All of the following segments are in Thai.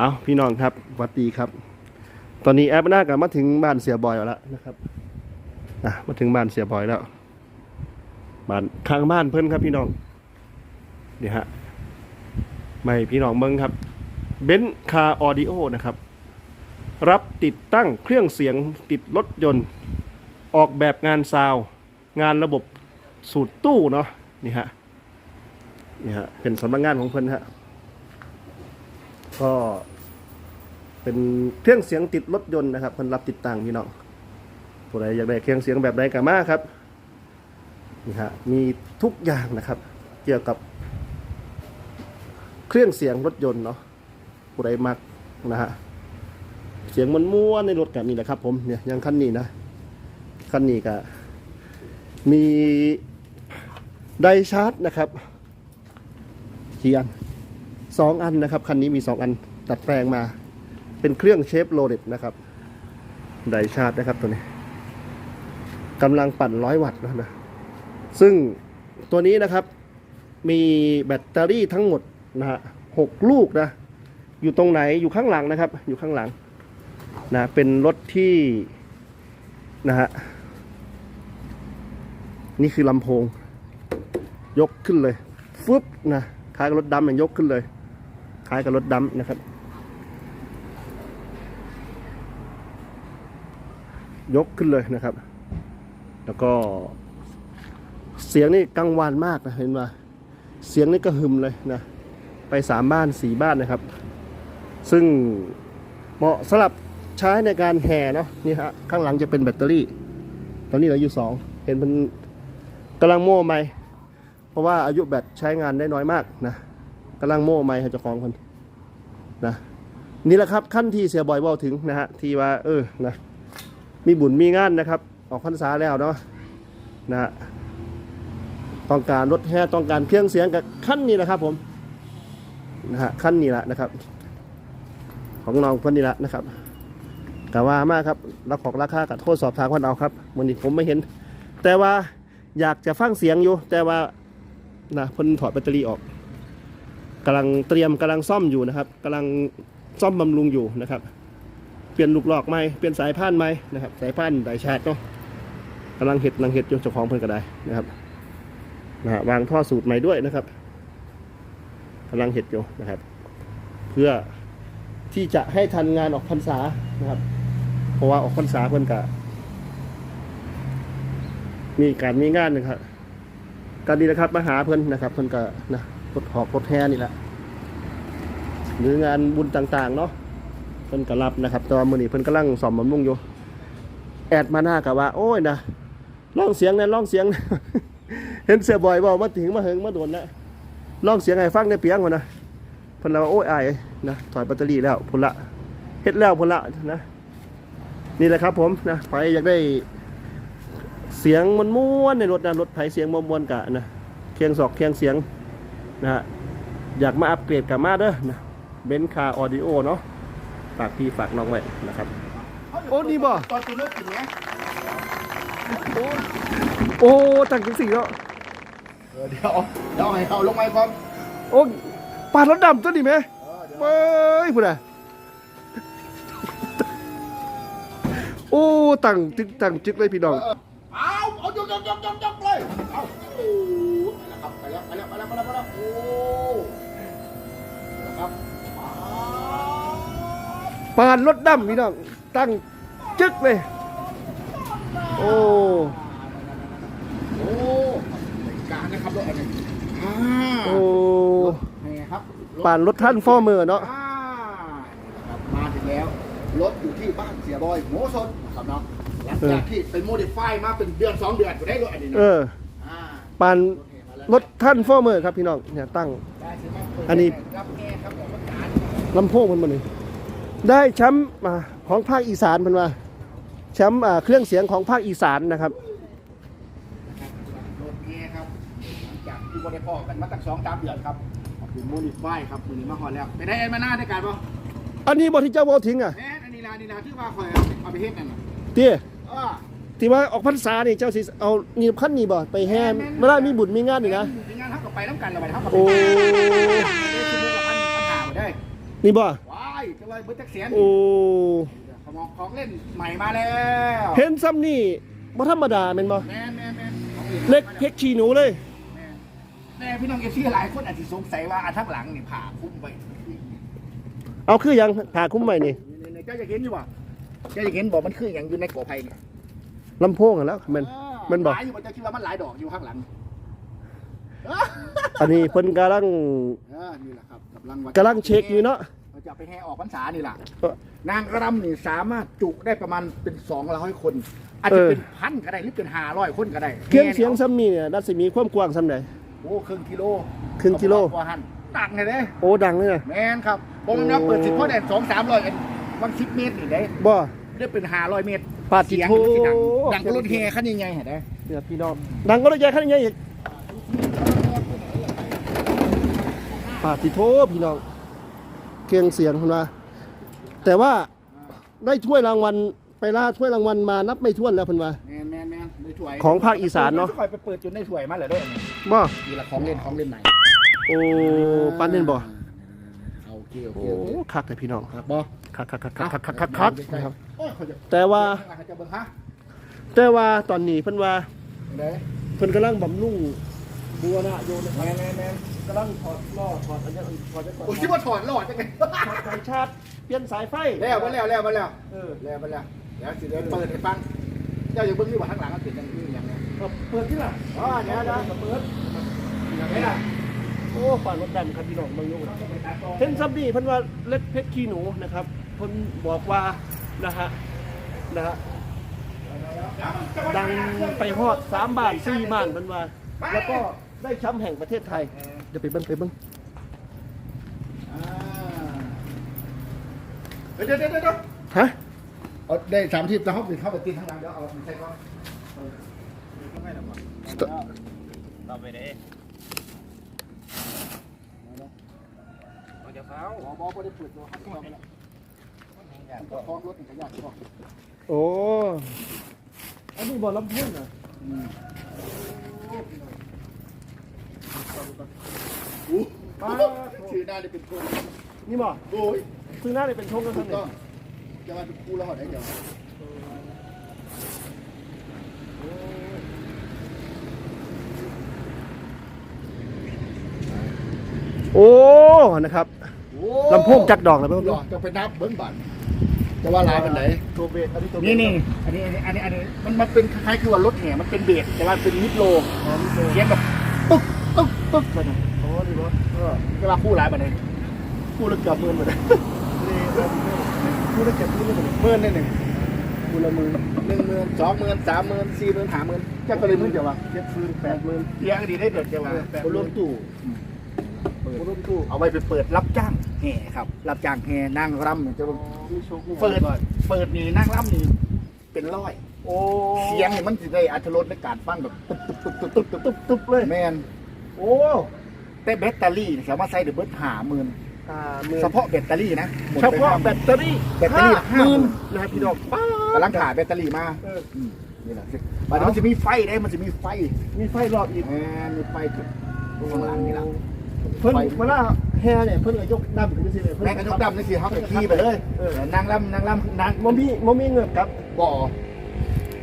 เอาพี่น้องครับสวัสดีครับ ตอนนี้แอปหน้ากับมาถึงบ้านเสียบอยแล้วนะครับอะมาถึงบ้านเสียบอยแล้วบ้านข้างบ้านเพิ่นครับพี่น้องเดี๋ยวฮะไม่พี่น้องเบิ้งครับเบนคาออดิโอนะครับ รับติดตั้งเครื่องเสียงติดรถยนต์ ออกแบบงานซาวด์งานระบบสูตรตู้เนาะนี่ฮะนี่ฮะเป็นสำนักงานของเพิ่นฮะ ก็เป็นเครื่องเสียงติดรถยนต์นะครับคนรับติดตั้งพี่น้องผู้ใดอยากได้เครื่องเสียงแบบใดก็มาครับนี่ฮะมีทุกอย่างนะครับ เกี่ยวกับ เครื่องเสียงรถยนต์เนาะผู้ใดมักนะฮะเสียงมันม้วนในรถกันนี่แหละครับผมเนี่ยยังคันนี้นะคันนี้ก็มีไดชาร์จนะครับเขียน สองอันนะครับ คันนี้มีสองอันตัดแปลงมา เป็นเครื่องเชฟโรเลตนะครับไดชาร์จนะครับตัวนี้กำลังปั่นร้อยวัตต์แล้วนะ ซึ่งตัวนี้นะครับ มีแบตเตอรี่ทั้งหมดนะฮะหกลูกนะ อยู่ตรงไหนอยู่ข้างหลังนะครับ อยู่ข้างหลังนะเป็นรถที่นะฮะนี่คือลำโพง ยกขึ้นเลยฟึบนะคล้ายรถดำอย่างยกขึ้นเลย คล้ายกับรถดำนะครับ ยกขึ้นเลยนะครับ แล้วก็ เสียงนี่กังวานมากนะเห็นไหมเสียงนี่ก็หึมเลยนะไปสามบ้านสี่บ้านนะครับ ซึ่งเหมาะสำหรับใช้ในการแห่เนาะนี่ฮะข้างหลังจะเป็นแบตเตอรี่ ตอนนี้เหลืออยู่สองเห็นมันกำลังโม่ไหมเพราะว่าอายุแบตใช้งานได้น้อยมากนะ กำลังโม่ไหมให้เจ้าของคนนะนี่แหละครับขั้นที่เสียบอยบอกถึงนะฮะที่ว่าเออนะมีบุญมีงานนะครับ ออกพรรษาแล้วเนาะนะฮะต้องการรถแห่ต้องการเครื่องเสียงกับขั้นนี้แหละครับผมนะฮะขั้นนี้แหละนะครับ ของน้องคนนี้แหละนะครับแต่ว่ามากครับรับของราคากับโทษสอบทางคนเอาครับวันนี้ผมไม่เห็น แต่ว่าอยากจะฟังเสียงอยู่ แต่ว่านะพิ่นถอดแบตเตอรี่ออก กำลังเตรียมกำลังซ่อมอยู่นะครับกำลังซ่อมบำรุงอยู่นะครับ เปลี่ยนลูกหลอกไหมเปลี่ยนสายพานไหมนะครับ สายพานไดชาร์จเนาะกำลังเห็ดกำลังเห็ดอยู่เจ้าของเพิ่นก็ได้นะครับนะฮะวางท่อสูตรใหม่ด้วยนะครับกำลังเห็ดอยู่นะครับ เพื่อที่จะให้ทันงานออกพรรษานะครับ เพราะว่าออกพรรษาเพิ่นกะมีการมีงานนะครับการดีนะครับมาหาเพิ่นนะครับ เพิ่นก็นะ รถหอกรถแห่นี่แหละหรืองานบุญต่างๆเนาะเพิ่นก็รับนะครับตอนมือนี้เพิ่นกำลังสอมบำรุงอยู่ แอดมาหน้ากับว่า โอ้ยนะร้องเสียงนะร้องเสียง เห็นเสียบ่อยเว่ามาถึงมาเหิงมาโดนนะร้องเสียงให้ฟังในเปียงก่อนะเพิ่นเราว่าโอ้ยอายนะถอยแบตเตอรี่แล้วพุ่นละเฮ็ดแล้วพุ่นละนะนี่แหละครับผมนะไปอยากได้เสียงมันม้วนในรถนะรถไถเสียงมวนมวนๆกะนะเคียงศอกเคียงเสียง นะฮะอยากมาอัปเกรดกับมาเด้อนะเบนคาออดิโอเนาะฝากพี่ฝากน้องไว้นะครับ โอ้นี่บ่ ตอนตัวเลือกถึงไหมโอ้ตั้งจังสี่แล้วเออเดี๋ยวเดี๋ยวให้เขาลงมาก่อนโอ้ปาดรถดำตัวนี้ไหมเออเดี๋ยวเบ้ยพุ่นอะโอ้ตั้งจึกตั้งจึกเลยพี่น้อง เอาเอายกยกยกยกยกเลยเอา ปาดรถดำพี่น้องตั้งจึกเลย โอ้โอ้การนะครับรถอันนี้อ่าโอ้นี่ครับปานรถท่านฟอร์เมอร์เนาะอ่าครับมาถึงแล้วรถอยู่ที่บ้านเสียบอยโมสดครับเนาะหลังจากที่เป็นโมดิฟายมาเป็นเดือนสองเดือนก็ได้รถอันนี้นะเอออ่าปานรถท่านฟอร์เมอร์ครับพี่น้องเนี่ยตั้งอันนี้รับแก้ครับผมประกาศลำโพงมันมาหนึ่ง ได้แชมป์มาของภาคอีสานมันมาแชมป์อ่าเครื่องเสียงของภาคอีสานนะครับรถแก้ครับหลังจากที่บริพ่อกันมาตั้งสองสามเดือนครับขอบคุณโมดิฟายครับมือนี้มาหอดแล้วไปได้เอ็นมาหน้าได้กันปะอันนี้บอที่เจ้าบอทิ้งอะแม่นอันนี้ละอันนี่ละที่ว่าคอยเอาไปเฮ็ดนั่นน่ะเตี้ยอ่าที่ว่าออกพรรษานี่เจ้าสิเอานี่ขั้นนี่บ่ไปแห่ไม่ได้มีบุญมีงานนี่นะมีงานเท่ากับไปน้ำกันแล้วไปเท่ากับโอ้ได้ชั่วโมงละพันพันหาหมดได้นี่บ่ว้ายจะว่าเบิร์ดแจ็คเสียนโอ้ของของเล่นใหม่มาแล้วเห็นซ้ำนี่บ่ธรรมดาแม่นบ่แมนแมนแมนของเล็กเพชรขี้หนูเลยแม่นแม่พี่น้องเอฟซีหลายคนอาจจะสงสัยว่าอันทั้งหลังนี่ผ่าคุ้มไปเอาคือยังผ่าคุ้มใหม่นี่นี่ๆเจ้าจะเห็นอยู่ป่ะเจ้าจะเห็นบอกมันคืออย่างอยู่ในกอไผ่เนี่ยลำโพงอะแล้วแมันมันบอกหลายอยู่มันจะคิดว่ามันหลายดอกอยู่ข้างหลังอันนี้เพิ่นกำลังเออนี่แหละครับกำลังกำลังเช็คอยู่เนาะ เราจะไปแห่ออกพรรษานี่แหละเออนางรำนี่สามารถจุได้ประมาณเป็นสองร้อยคน อาจจะเป็นพันก็ได้หรือเป็นห้าร้อยคนก็ได้เครื่องเสียงซ้ำนี่เนี่ยน่าสิมีความกว้างซ้ำใดโอ้ครึ่งกิโลครึ่งกิโลกว่าหันตักเลยเด้โอ้ดังเลยนะแมนครับผมนับเปิดสิบพ่อแดนสองสามร้อยกันบางสิบเมตรนี่ได้บ่ได้เป็นห้าร้อยเมตรปาดจิเสียงโทมันสิดังดังกว่ารถแห่คันยังไงเห็นไหมเนี่ยพี่น้องดังก็ระยะขั้นยังอีกปาดจิโทพี่น้อง เคียงเสียงคุณว่าแต่ว่าได้ถ้วยรางวัลไปล่าถ้วยรางวัลมานับไม่ถ้วนแล้วคุณว่าของภาคอีสานเนาะคอยไปเปิดจนได้ถ้วยมาเหรอด้วยบ่อีละของเล่นของเล่นไหนโอ้ปั้นเล่นบ่เอาเกี่ยวโอ้เกี่ยวคักแต่พี่น้องบบ่คักคักคักคักคักคักคักคับแต่ว่าแต่ว่าตอนนี้เพิ่นว่าเพิ่นกำลังบำรุงบัวนะโยนแมนแมนแมน กำลังถอดล้อถอดอันนี้ถอดไปก่อนโอ้ยคิดว่าถอดหลอดจังไงถอดสายชาร์จเปลี่ยนสายไฟแล้วมาแล้วแล้วมาแล้วเออแล้วมาแล้วเดี๋ยวสิเดี๋ยวเปิดให้ฟังเจ้าอย่าเบิ่งนี่ว่าข้างหลังมันเป็นอยังนี้อย่างเนี้ยเออเปิดที่ล่ะอ๋อเดี๋ยวเดี๋ยวเปิดอย่างนี้ล่ะโอ้ฝันรถดำครับพี่น้องบางยุ่งเห็นซับนี่เพิ่นว่าเล็กเพชรขี้หนูนะครับเพิ่นบอกว่านะฮะนะฮะดังไปฮอดสามบ้านสี่บ้านเพิ่นว่า แล้วก็ได้แชมป์แห่งประเทศไทย เดี๋ยวไปเบิ่งไปเบิ่งอ่าเดี๋ยวเดี๋ยวเดี๋ยวเดี๋ยวฮะเอาได้สามทีแล้วเขาไปเข้าไปตีข้างหลังเดี๋ยวเอาใส่ก่อนต่อไปเด้เราจะเฝ้าหมอบอกว่าได้เปิดตัวเขาเข้าไปแล้วก็คล้องรถอีกขยะก็โอ้อันนี้บ่ลำเพิ่นน่ะอู้ ชื่อหน้าได้เป็นคนนี่บ่โอ้ยซื้อหน้าได้เป็นชงกันถูซั่นกนี่ต้องจะมาเป็นครูแล้วเหรอได้เดี๋ยวโอ้นะครับลำโพงจักดอกเลยเพิ่นหรอจะไปนับเบิ้งบัตรจะว่าลายเป็นไหนตัวเบสอันนี้ตัวเบสนี่นี่อันนี้อันนี้อันนี้อันนี้มันมันเป็นคล้ายๆคือว่ารถแห่มันเป็นเบสแต่ว่าเป็นมิดโลอ๋อนี่ตัวเสียงแบบตุ๊กตุ๊ก ตุ๊กไปนะอ๋อนี่บ่เออจะว่าคู่หลายไปไหนคู่ละเกือบหมื่นมดเลยนี่คู่ละเกือบหมื่นมดเลยหมื่นได้หนึ่งคู่ละหมื่นหนึ่งหมื่นสองหมื่นสามหมื่นสี่หมื่นห้าหมื่นจะก็เลยหมื่นจะว่าเจ็ดหมื่นแปดหมื่นเลี้ยงดีได้เด็ดจะว่าบ่รวมตู้บ่รวมตู้เอาไว้ไปเปิดรับจ้างแห่ครับ รับจ้างแห่นั่งรำจะว่าเปิดบ่อยเปิดนี่นั่งรำนี่เป็นร้อยเสียงมันจะได้อัตรรสในการฟังแบบตุ๊บตุ๊บตุ๊บตุ๊บตุ๊บตุ๊บตุ๊บเลยแมน โอ้แต่แบตเตอรี่สามารถใส่เดอะเบิร์ดหาหมื่นอ่าหมื่นเฉพาะแบตเตอรี่นะหมดเฉไปพาะห้าหแบมื่น ตเตอรี่แบตเตอรี่ห้าหมื่น 50,000นะครับพี่น้องป้ากำลังขาแบตเตอรี่มาเอออื มนี่แหละบัดนี้มันจะมีไฟได้มันจะมีไฟมีไฟรอบอีกแหมมีไฟจุดข้างหลังนี่ละเพิ่นไฟ เวลาแฮเนี่ยเพิ่นก็ยกน้ำขึ้นไปสิเลยเพิ่นแม่กระจกดำนี่สิเขาไปขี่ไปเลยเออนางลำนางลำนางบ่มีบ่มีเงินครับบ่อ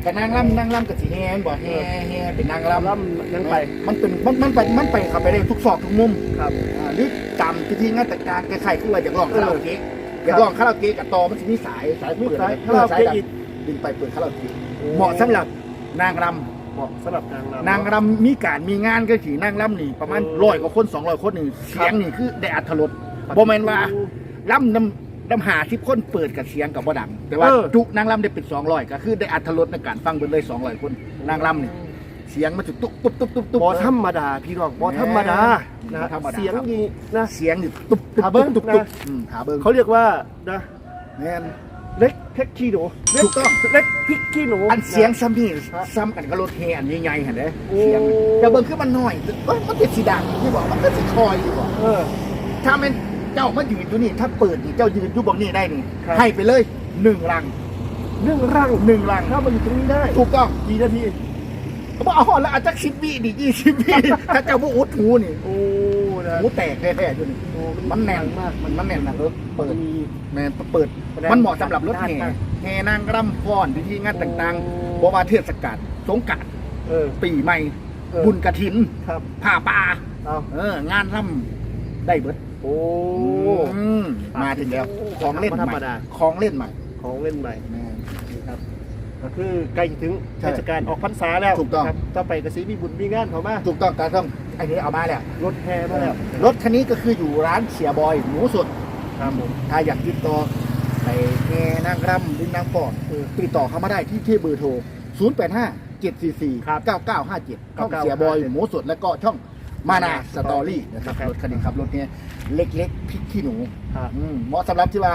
กับนางลำนางลำกับสีแฮนบ่แฮแฮเป็นนางลำลำยังไปมันเป็นมันมันไปมันไปเข้าไปได้ทุกซอกทุกมุมครับอ่าหรือตามพิธีงานแต่งงานคล้ายๆคือว่าอยากลองคาราโอเกะอยากลองคาราโอเกะกับตอมันจะมีสายสายมีเปิดสายเอคาราอโอสายเกะดังอีกดึงไปเปิดคาราโอเกะเหมาะสำหรับนางรเหมาะสำหรับนางรำำนางรำมีการมีงานก็ขี่นางรำนี่ประมาณเออร้อยกว่าคนสองร้อยคนนี่เสียงนี่คือได้อัธรสบ่แม่นว่าลำนำ นำหาสิบคนเปิดกับเสียงกับบ่ดัง แต่ว่าเออ จุนางรำได้เป็นสองร้อยก็คือได้อัธรสในการฟังเบิดเลยสองร้อยคนนางรำนี่เสียงมันจะตุ๊บตุ๊บตุ๊บตุ๊บตุ๊บบ่ธรรมดาพี่น้องบ่ธรรมดานะบ่ธรรมดา เสียงนี้นะ เสียงนี่ตุ๊บตุ๊บหาเบิ่งตุ๊บตุ๊บนะ อืมหาเบิ้งเขาเรียกว่านะแม่น เล็กเพชรขี้หนูเล็ถูกต้อง เล็กพริกขี้หนูอันเสียงซ้ำนี่ฮะซ้ำกันกับรถเฮอันใหญ่ๆเห็นไหมโอ้เสียงแต่เบิ้งคือมันน้อยเอ้ยมันเป็นสีดังที่บอกมันก็สีคอยอยู่บอกเออ ถ้าเป็น เจ้ามายืนอยู่นี่ ถ้าเปิดนี่เจ้ายืนอยู่บอกนี่ได้นี่ ครับ ให้ไปเลยหนึ่งรังเรื่องร่างหนึ่งรังถ้ามาอยู่ตรงนี้ได้ถูกต้องกี่นาทีเขาบอกเอาแล้วอาจจะสิบวิดิยี่สิบวิถ้าเจ้าบ่อุดหูนี่โอ้นะหูแตกแท้ๆอยู่นี่โอ้มันแน่นมากมันมันแน่นนะรถเปิด มี แมนเปิดแสดงมันเหมาะสำหรับรถแห่ด้านแห่นางรำฟ้อนพิธีงานต่างโอ้ ๆบ่ว่าเทศกาลสงกรารเออปีใหม่ เออบุญกระถิน ครับผ้าป่า เอา เออ งานรำได้เบิด โอ้ อืมมาถึงแล้วโอ้ของเล่นธรใหรมม่ดา ของเล่นใหม่ของเล่นใหม่แม่นนี่ครับก็คือใกล้จะถึงใช่เทศกาลออกพรรษาแล้วถูกต้อง ครับต่อไปกระสีมีบุญมีงานเขามาถูกต้องการต้องอันนี้เอามาแล้วรถแห่มาแล้วรถคันนี้ก็คืออยู่ร้านเสียบอยหมูสดครับผมถ้าอยากติดต่อไปแง่นางรำดินนางปอนเออ ติดต่อเข้ามาได้ที่ที่เบอร์โทร 0 8 5 7 4 4ครับ9 9 5 7ช่องเสียบอยหมูสดแล้วก็ช่อง มานาสตอรี่นะครับครับรถคันนี้ครับรถเนี้ยเล็กๆพริกขี้หนูครับ อืมเหมาะสำหรับที่ว่า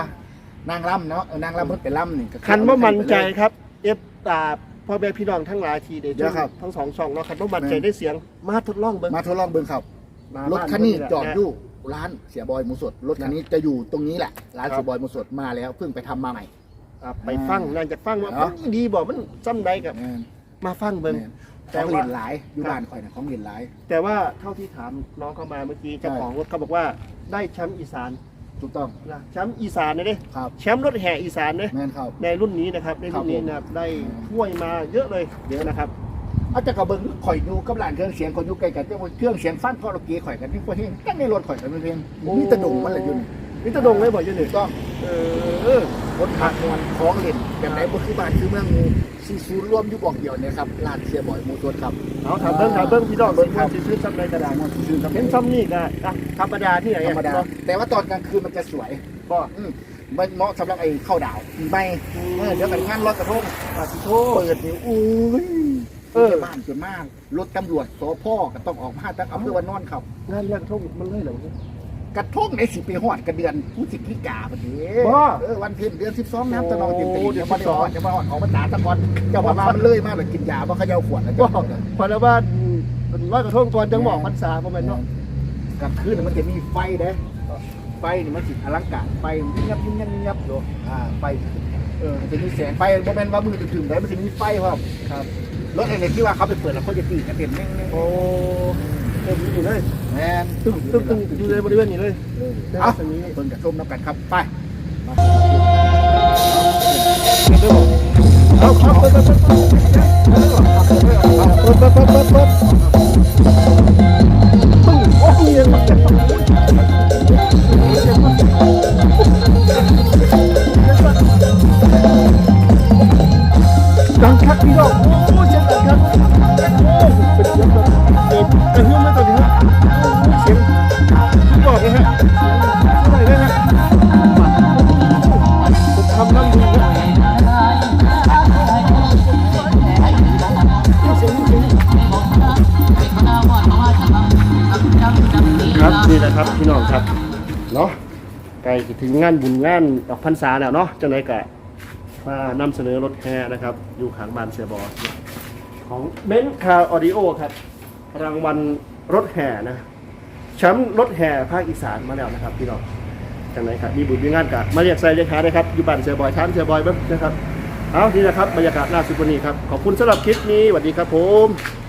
นางรำเนาะเออนางรำเพิ่นไปรำนี่ก็อ คันว่ามั่นใจไปเลยครับเอฟตาพ่อแม่พี่น้องทั้งหลายทีเดชเดี๋ยวครับ ทั้งสองช่องเนาะคันว่ามั่นใจแม่นได้เสียงมาทดลองเบิ่งมาทดลองเบิ่งครับ มารถคันนี้บ้าจอดเบิ่งอยู่ร้านเสียบอยหมูสดรถคันนี้จะอยู่ตรงนี้แหละร้านครับเสียบอยหมูสดมาแล้วเพิ่งไปทำมาใหม่ อะไปฟังนั่นจากฟังว่าเนาะ มันดีบอกมันซ้ำใดกับ แม่นมาฟังเบิ่งแม่นแต่ ของว่าเหรียญหลายอยู่บ้านข่อยนะของเหรียญหลาย แต่ว่าเท่าที่ถามน้องเข้ามาเมื่อกี้เจ้าใช่ของรถเขาบอกว่าได้แชมป์อีสานถูกต้องนะแชมป์อีสานเลยเด้ครับแชมป์รถแห่อีสานเลยแม่นครับในรุ่นนี้นะครับในรุ่นนี้นะครับได้ถ้วยมาเยอะเลยเยอะนะครับเอาจากกระเบิงข่อยอยู่กับร้านเครื่องเสียงข่อยอยู่ใกล้กันแต่ว่าเครื่องเสียงฟังเพราะเราเกข่อยกันที่พวกที่กันในรถข่อยกันไม่เพียงมีแตะดงมันเลยอยู่นี่ นี่ตะดงเลยบอกอยืนหนึ่ถูงกต้องเออเออรถขาดมวนของเล่นแบบไหนบ่คือบ้านคือเมืองงูซีซูนย์รวมอยู่บอกเดียวเนี่ยครับร้านเสียบอยหมูสดครับเอาถามเบิ้งถามเบิ้งพี่น้องเบิ่เบิ้งงคครัรับบซื้อซ้ำใดกระดาษมวนซีซูนย์ครับเห็นซ้ำนี่ก็อะธรรมดาที่ไหนธรอะรมดาเนาะแต่ว่าตอนกลางคืนมันจะสวยก็อืมมันเหมาะสำหรับไอ้ข้าวดาวปีใหม่เออเดี๋ยวกันงานลอยกระทงปาติโชเปิดนี่อุ้ยเออบ้านจนมากรถตำรวจสพก็ต้องออกมาตั้งอำเภอวันนอนครับงานเลี้ยงทุ่งมันเลยเหรอ กระทงในสิไปหอดกระเดือนผู้สิกิกาบัดนี้บ่เออวันเพ็ญเดือนสิบสองน้ำตะนองเต็มตีโอ้เดืเดี๋อยนวมาได้หอดจะมาหอดของภาษาตะกอนเจ้าว่ามามันเลยมากเลยกินยาเพราะเขาเยาขวดแล้วก็เจ้าพอแล้วว่าเป็นร้อยกระทงก่อนจังหวะพรรษาประมาณเนาะกลางคืนน่ะมันจะมีไฟเด้ไฟนี่มันสิอลังการไฟมันยิบยับยิบยับยิบยับอยู่อ่าไฟเออมันจะมีแสงไฟโมเมนต์ว่ามือถึงๆได้มันจะมีไฟครับครับรถไอ้เนี่ยที่ว่าเขาไปเปิดแล้วเขาจะตีกันเต็มแน่งโอ้เต็มอยู่เลยๆแมนตึ้งตึ้งตึ้งอยู่ในบริเวณนี้เลยเออเดี๋ยวเอาสักนิดเพิ่งจะชมน้ำกันครับไปเอาครับเปิดเปิดเปิดเปิดเปิดเปิดเปิดเปิดเปิดปึ้งโอ้ยยังดังคักพี่น้อง ครับพี่น้องครับเนาะใกล้ถึงงานบุญงานออกพรรษาแล้วเนาะจังไรกะมานำเสนอรถแห่นะครับ อยู่ขางบานเสียบอของเบนซ์คาร์ออดิโอครับ รางวัลรถแห่นะแชมป์รถแห่ภาคอีสานมาแล้วนะครับ พี่น้องจังไรครับมีบุญมีงานกะมาเรียกใส่เรียกหาได้ครับอยู่บ้านเสียบอยท่านเสียบอยบิ้งนะครับเอานี่นะครับบรรยากาศล่าสุดวันนี้ครับขอบคุณสำหรับคลิปนี้สวัสดีครับผม